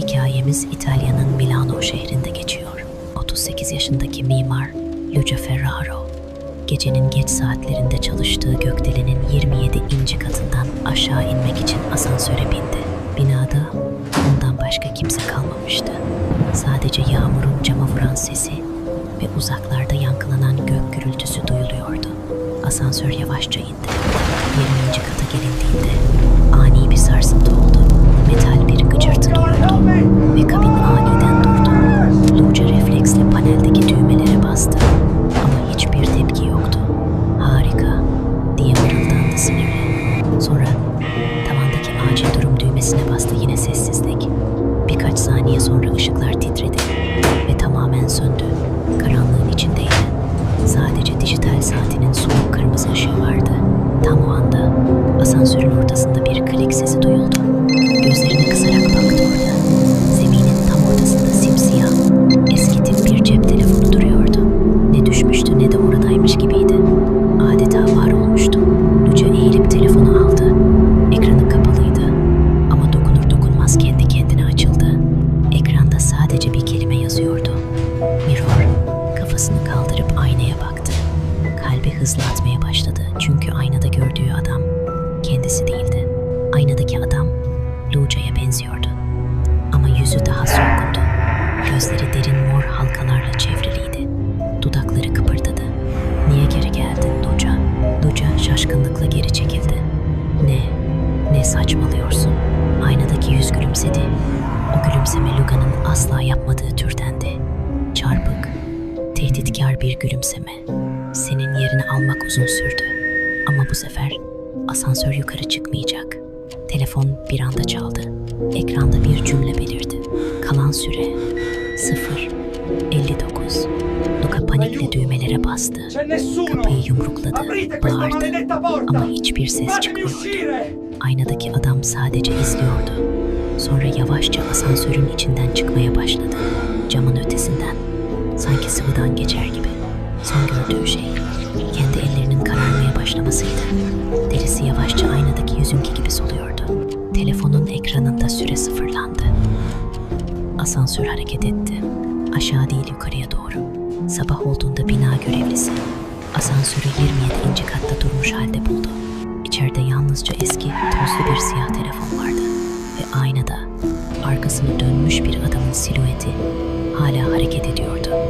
Hikayemiz İtalya'nın Milano şehrinde geçiyor. 38 yaşındaki mimar Luca Ferraro, gecenin geç saatlerinde çalıştığı gökdelenin 27 inci katından aşağı inmek için asansöre bindi. Binada ondan başka kimse kalmamıştı. Sadece yağmurun cama vuran sesi ve uzaklarda yankılanan gök gürültüsü duyuluyordu. Asansör yavaşça indi. 20. kata gelindiğinde ani bir sarsıntı oldu. Paneldeki düğmelere bastı ama hiçbir tepki yoktu. Harika diye mırıldandı sinirli. Sonra tavandaki acil durum düğmesine bastı yine sessizlik. Birkaç saniye sonra ışıklar titredi ve tamamen söndü. Karanlığın içindeydi. Sadece dijital saatinin soğuk kırmızı ışığı vardı. Tam o anda asansörün ortasında bir klik sesi duyuldu. Gözlerini kısarak baktı orada. Zeminin tam ortasında simsiyah, Hızlı atmaya başladı çünkü aynada gördüğü adam kendisi değildi. Aynadaki adam Luca'ya benziyordu. Ama yüzü daha solgundu. Gözleri derin mor halkalarla çevriliydi. Dudakları kıpırdadı. Niye geri geldin Luca? Luca şaşkınlıkla geri çekildi. Ne? Ne saçmalıyorsun? Aynadaki yüz gülümsedi. O gülümseme Luga'nın asla yapmadığı türdendi. Çarpık, tehditkar bir gülümseme. Senin yerini almak uzun sürdü. Ama bu sefer asansör yukarı çıkmayacak. Telefon bir anda çaldı. Ekranda bir cümle belirdi. Kalan süre 0 59. Luka panikle düğmelere bastı. Kapıyı yumrukladı, bağırdı ama hiçbir ses çıkmıyordu. Aynadaki adam sadece izliyordu. Sonra yavaşça asansörün içinden çıkmaya başladı. Camın ötesinden. Sanki sıvıdan geçer gibi. Son gördüğü şey kendi ellerinin kararmaya başlamasıydı. Derisi yavaşça aynadaki yüzünki gibi soluyordu. Telefonun ekranında süre sıfırlandı. Asansör hareket etti. Aşağı değil yukarıya doğru. Sabah olduğunda bina görevlisi asansörü 27. katta durmuş halde buldu. İçeride yalnızca eski, tozlu bir siyah telefon vardı. Ve aynada arkasını dönmüş bir adamın silüeti hala hareket ediyordu.